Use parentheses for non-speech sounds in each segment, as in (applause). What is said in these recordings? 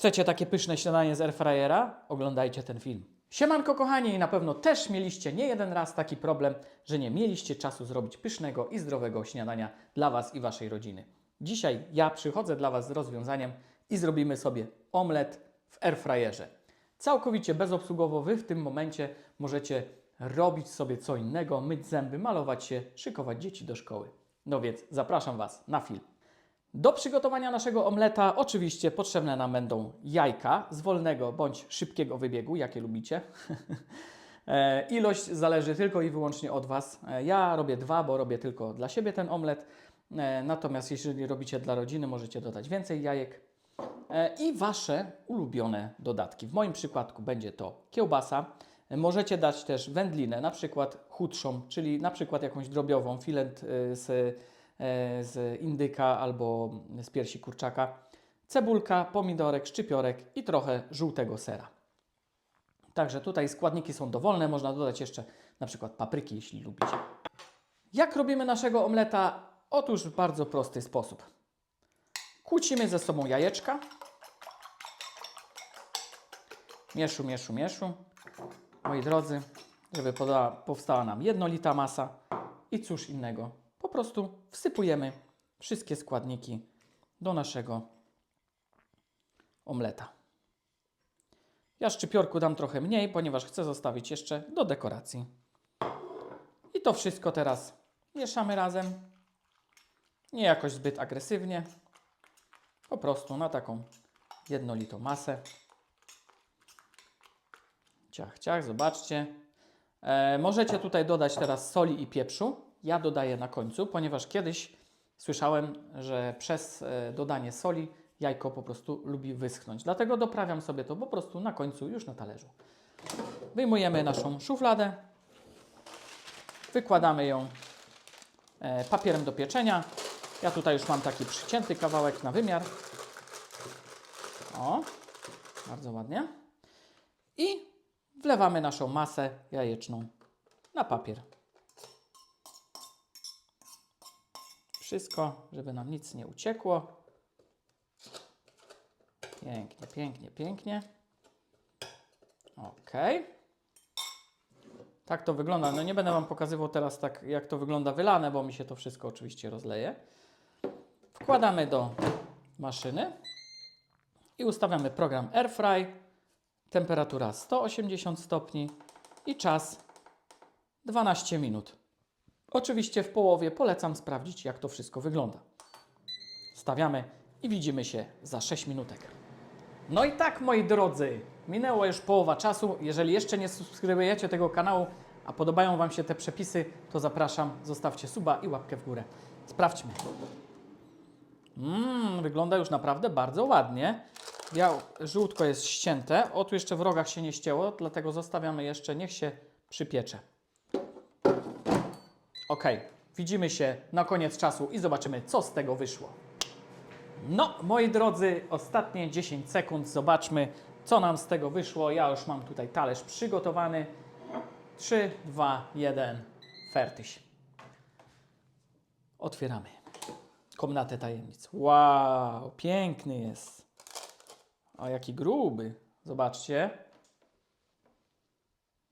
Chcecie takie pyszne śniadanie z airfryera? Oglądajcie ten film. Siemanko kochani, na pewno też mieliście nie jeden raz taki problem, że nie mieliście czasu zrobić pysznego i zdrowego śniadania dla Was i Waszej rodziny. Dzisiaj ja przychodzę dla Was z rozwiązaniem i zrobimy sobie omlet w airfryerze. Całkowicie bezobsługowo Wy w tym momencie możecie robić sobie co innego, myć zęby, malować się, szykować dzieci do szkoły. No więc zapraszam Was na film. Do przygotowania naszego omleta oczywiście potrzebne nam będą jajka z wolnego bądź szybkiego wybiegu, jakie lubicie. (laughs) E, Ilość zależy tylko i wyłącznie od Was. E, Ja robię dwa, bo robię tylko dla siebie ten omlet. E, Natomiast jeżeli robicie dla rodziny, możecie dodać więcej jajek. I Wasze ulubione dodatki. W moim przypadku będzie to kiełbasa. Możecie dać też wędlinę, na przykład chudszą, czyli na przykład jakąś drobiową, filet z, z indyka albo z piersi kurczaka, cebulka, pomidorek, szczypiorek i trochę żółtego sera. Także tutaj składniki są dowolne, można dodać jeszcze na przykład papryki, jeśli lubicie. Jak robimy naszego omleta? Otóż w bardzo prosty sposób. Kłócimy ze sobą jajeczka. Mieszu, mieszu, mieszu. Moi drodzy, żeby powstała nam jednolita masa i cóż innego. Prostu wsypujemy wszystkie składniki do naszego omleta. Ja szczypiorku dam trochę mniej, ponieważ chcę zostawić jeszcze do dekoracji. I to wszystko teraz mieszamy razem. Nie jakoś zbyt agresywnie. Po prostu na taką jednolitą masę. Ciach, ciach, zobaczcie. E, możecie tutaj dodać teraz soli i pieprzu. Ja dodaję na końcu, ponieważ kiedyś słyszałem, że przez e, dodanie soli jajko po prostu lubi wyschnąć. Dlatego doprawiam sobie to po prostu na końcu, już na talerzu. Wyjmujemy naszą szufladę, wykładamy ją e, papierem do pieczenia. Ja tutaj już mam taki przycięty kawałek na wymiar. O, bardzo ładnie. I wlewamy naszą masę jajeczną na papier. Wszystko, żeby nam nic nie uciekło. Pięknie, pięknie, pięknie. Ok. Tak to wygląda. No nie będę Wam pokazywał teraz tak, jak to wygląda wylane, bo mi się to wszystko oczywiście rozleje. Wkładamy do maszyny i ustawiamy program AirFry. Temperatura 180 stopni i czas 12 minut. Oczywiście w połowie polecam sprawdzić, jak to wszystko wygląda. Stawiamy i widzimy się za 6 minutek. No i tak, moi drodzy, minęła już połowa czasu. Jeżeli jeszcze nie subskrybujecie tego kanału, a podobają Wam się te przepisy, to zapraszam, zostawcie suba i łapkę w górę. Sprawdźmy. Mmm, wygląda już naprawdę bardzo ładnie. Biał, żółtko jest ścięte. O, tu jeszcze w rogach się nie ścięło, dlatego zostawiamy jeszcze, niech się przypiecze. Ok, widzimy się na koniec czasu i zobaczymy, co z tego wyszło. No, moi drodzy, ostatnie 10 sekund. Zobaczmy, co nam z tego wyszło. Ja już mam tutaj talerz przygotowany. 3, 2, 1, fertyś. Otwieramy. Komnatę tajemnic. Wow, piękny jest. A jaki gruby. Zobaczcie.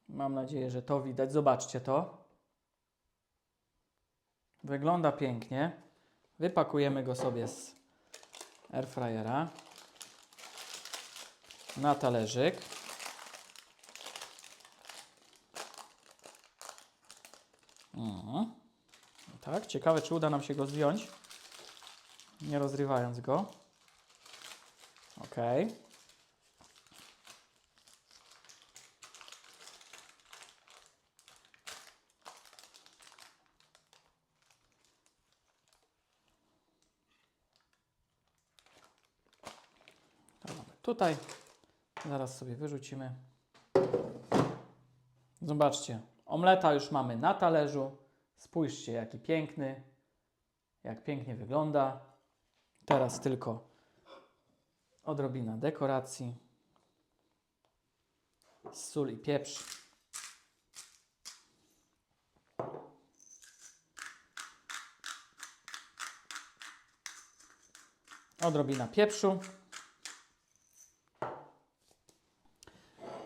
Mam nadzieję, że to widać. Zobaczcie to. Wygląda pięknie. Wypakujemy go sobie z airfryera na talerzyk. Mhm. Tak, ciekawe, czy uda nam się go zdjąć, nie rozrywając go. Ok. To mamy tutaj. Zaraz sobie wyrzucimy. Zobaczcie, omleta już mamy na talerzu. Spójrzcie, jaki piękny, jak pięknie wygląda. Teraz tylko odrobina dekoracji, sól i pieprz. Odrobina pieprzu.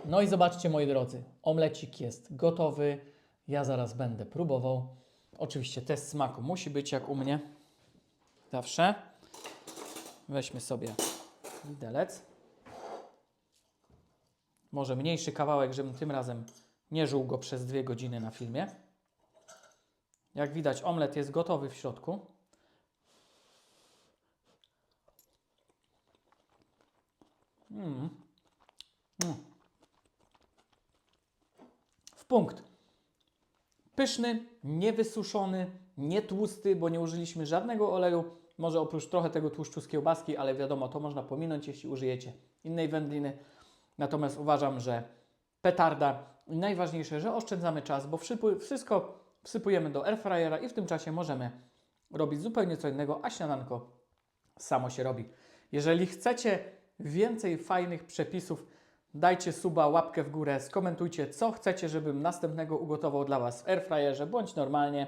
No i zobaczcie, moi drodzy, omlecik jest gotowy. Ja zaraz będę próbował. Oczywiście test smaku musi być jak u mnie. Zawsze. Weźmy sobie widelec. Może mniejszy kawałek, żebym tym razem nie żuł go przez dwie godziny na filmie. Jak widać, omlet jest gotowy w środku. Mm. Mm. Punkt. Pyszny, niewysuszony, nie tłusty, bo nie użyliśmy żadnego oleju. Może oprócz trochę tego tłuszczu z kiełbaski, ale wiadomo, to można pominąć, jeśli użyjecie innej wędliny. Natomiast uważam, że petarda najważniejsze, że oszczędzamy czas, bo wszystko wsypujemy do airfryera i w tym czasie możemy robić zupełnie co innego, a śniadanko samo się robi. Jeżeli chcecie więcej fajnych przepisów, dajcie suba, łapkę w górę, skomentujcie, co chcecie, żebym następnego ugotował dla Was w airfryerze, bądź normalnie.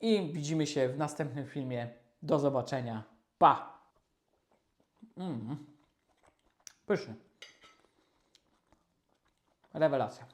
I widzimy się w następnym filmie. Do zobaczenia. Pa! Mm. Pyszny. Rewelacja.